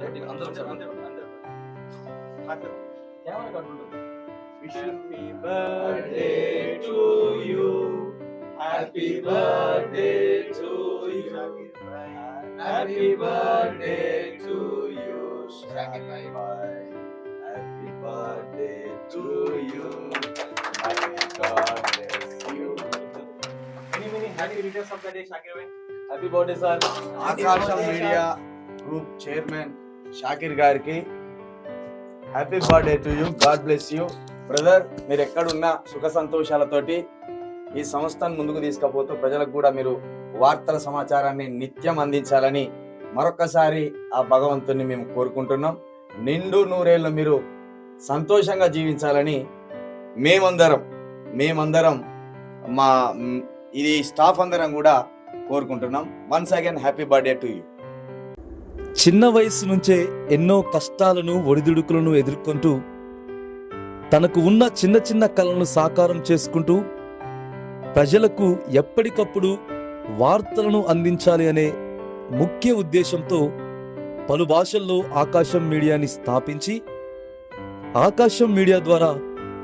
Happy birthday to you. Happy birthday to you. Happy birthday to you. Happy birthday to you. Happy birthday to you. Many many happy returns of the day, Shakir. Happy birthday, sir. Akasha Media Group Chairman. Shakir గారికి happy birthday to you God bless you. Brother మీరు ఎక్కడున్నా సుఖ సంతోషాలతోటి ఈ సంస్థను ముందుకు తీసుకుపోతూ ప్రజలకు కూడా మీరు వార్తల సమాచారాన్ని నిత్యం అందించాలని మరొకసారి ఆ భగవంతుని మేము కోరుకుంటున్నాం. నిండు నూరేళ్ళు మీరు సంతోషంగా జీవించాలని మేమందరం మేమందరం మా ఇది స్టాఫ్ అందరం కూడా కోరుకుంటున్నాం. Once again happy birthday to you. చిన్న వయసు నుంచే ఎన్నో కష్టాలను ఒడిదుడుకులను ఎదుర్కొంటూ తనకు ఉన్న చిన్న చిన్న కళలను సాకారం చేసుకుంటూ ప్రజలకు ఎప్పటికప్పుడు వార్తలను అందించాలి అనే ముఖ్య ఉద్దేశంతో పలు భాషల్లో ఆకాశం మీడియాని స్థాపించి ఆకాశం మీడియా ద్వారా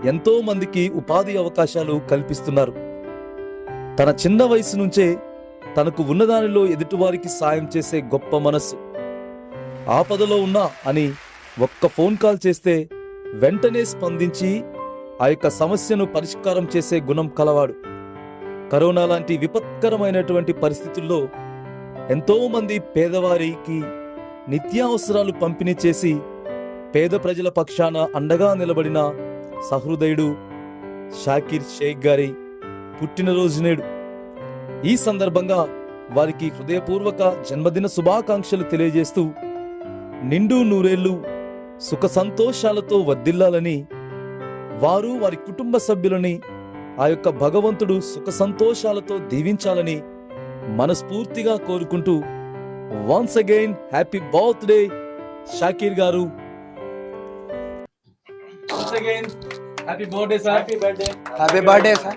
ఎంతో మందికి ఉపాధి అవకాశాలు కల్పిస్తున్నారు. తన చిన్న వయసు నుంచే తనకు ఉన్నదానిలో ఎదుటివారికి సాయం చేసే గొప్ప మనస్సు. ఆపదలో ఉన్నా అని ఒక్క ఫోన్ కాల్ చేస్తే వెంటనే స్పందించి ఆ యొక్క సమస్యను పరిష్కారం చేసే గుణం కలవాడు. కరోనా లాంటి విపత్కరమైనటువంటి పరిస్థితుల్లో ఎంతోమంది పేదవారికి నిత్యావసరాలు పంపిణీ చేసి పేద ప్రజల పక్షాన అండగా నిలబడిన సహృదయుడు షాకిర్ షేక్ గారి పుట్టినరోజు నేడు. ఈ సందర్భంగా వారికి హృదయపూర్వక జన్మదిన శుభాకాంక్షలు తెలియజేస్తూ నిండు నూరేళ్ళు సుఖ సంతోషాలతో వర్ధిల్లాలని వారు వారి కుటుంబ సభ్యులని ఆ యొక్క భగవంతుడు సుఖ సంతోషాలతో దీవించాలని మనస్ఫూర్తిగా కోరుకుంటూ once again happy birthday Shakir garu Once again, happy birthday, sir. Happy birthday. Happy birthday sir